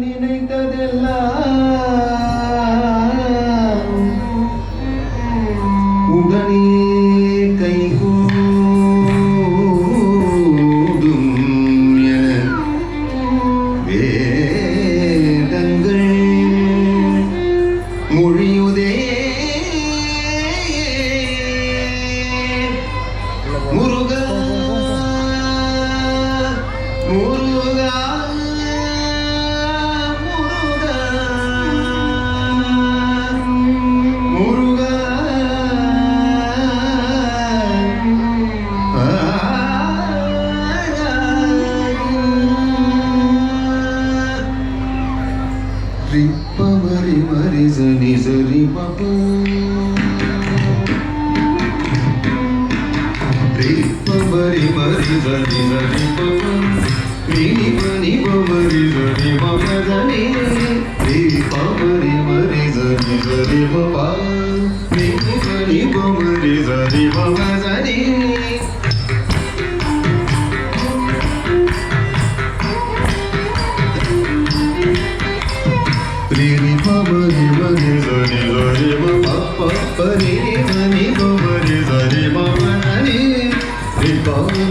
நினைத்ததெல்லாம் உடனே கைகூடும் என வே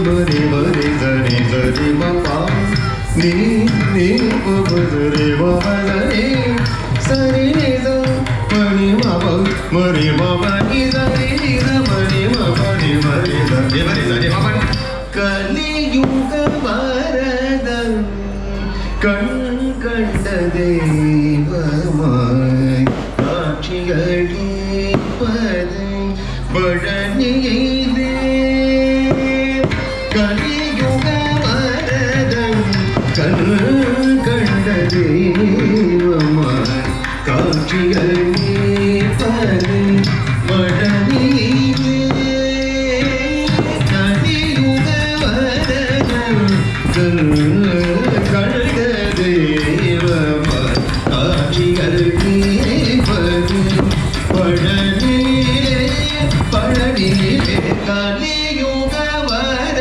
బరి బరి గరి గరి మపా నీ నీ బరి బరి సరి నిద మణి మప మరి మప నిద నిద మణి మప ని మరి ని మరి సరి మప కలియుగ వరద கண் கண்ட தெய்வமாய் காட்சியளிப்பது பழனியை கலியுக வரத.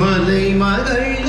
மலை மகள்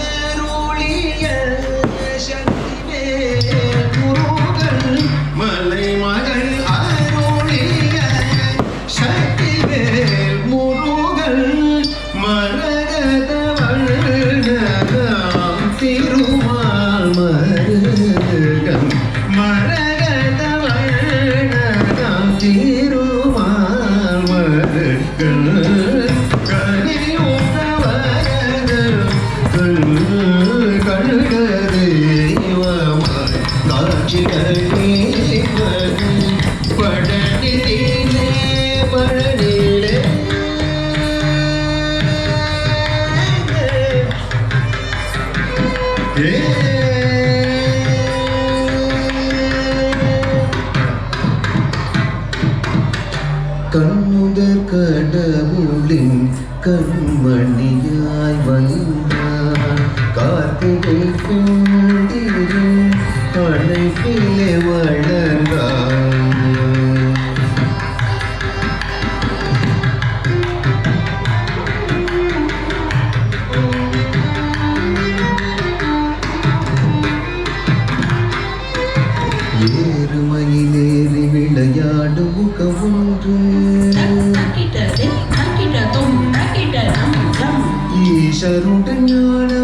கண்முதற் கடவுளின் கண்மணியாய் வந்தார். கார்த்திகை பின் அழைப்பிலே வளர் ചരുടഞ്ഞാണ്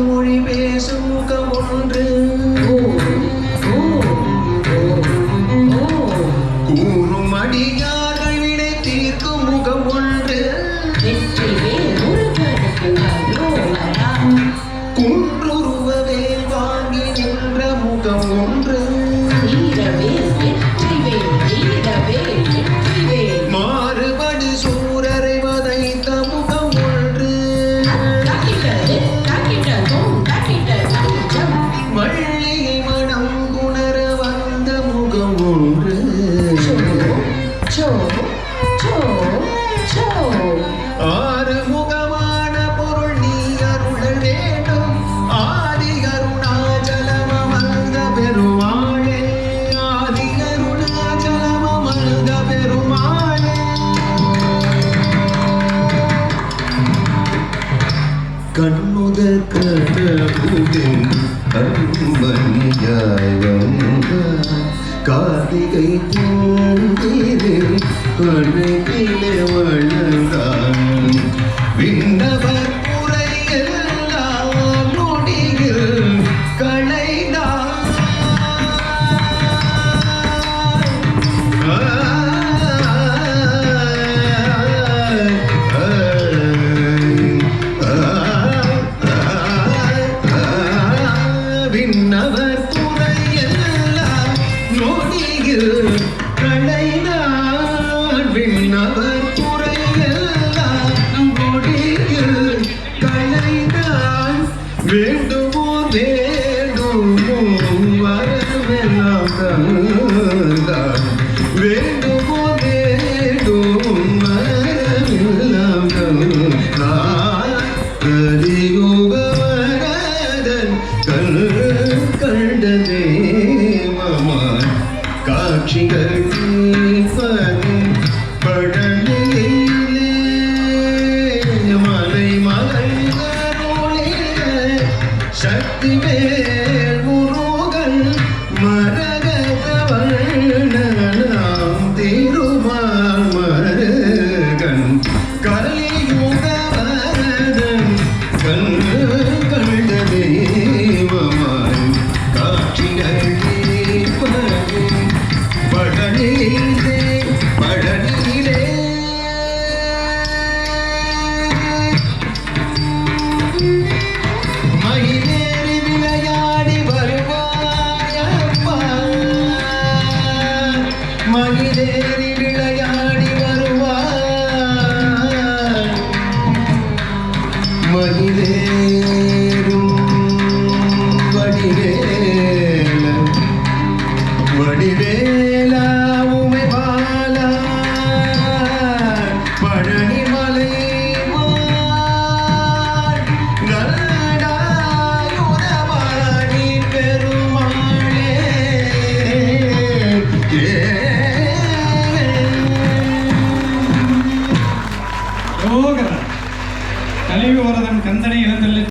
കണ്ണുതൽ കടകുതിൽ കൺമണിയായി വന്ന കാർത്തികൈ அழகிலே வளர்ந்தான் விண்ணவர் விண்ணவர் துறையெல்லாம் நொடியில் களைனான் விண்ணவர் துறையெல்லாம் நொடியில் களைனான் வேண்டுமோ வேண்டுமோ வரமெல்லாம் தந்தான் வேண்டுமோ வேண்டும் வரமெல்லாம் தந்தான் கலியுகவரதன் கண் கண்ட தேவமான் காட்சிகள் தீர்ப்பது சக்தி வேல் முருகன் மரகதவண்ணனாம் திருமால் மருகன். கலியுக வரதன் கண் கண்ட தெய்வமாய் காட்சிகள் தீர்ப்பது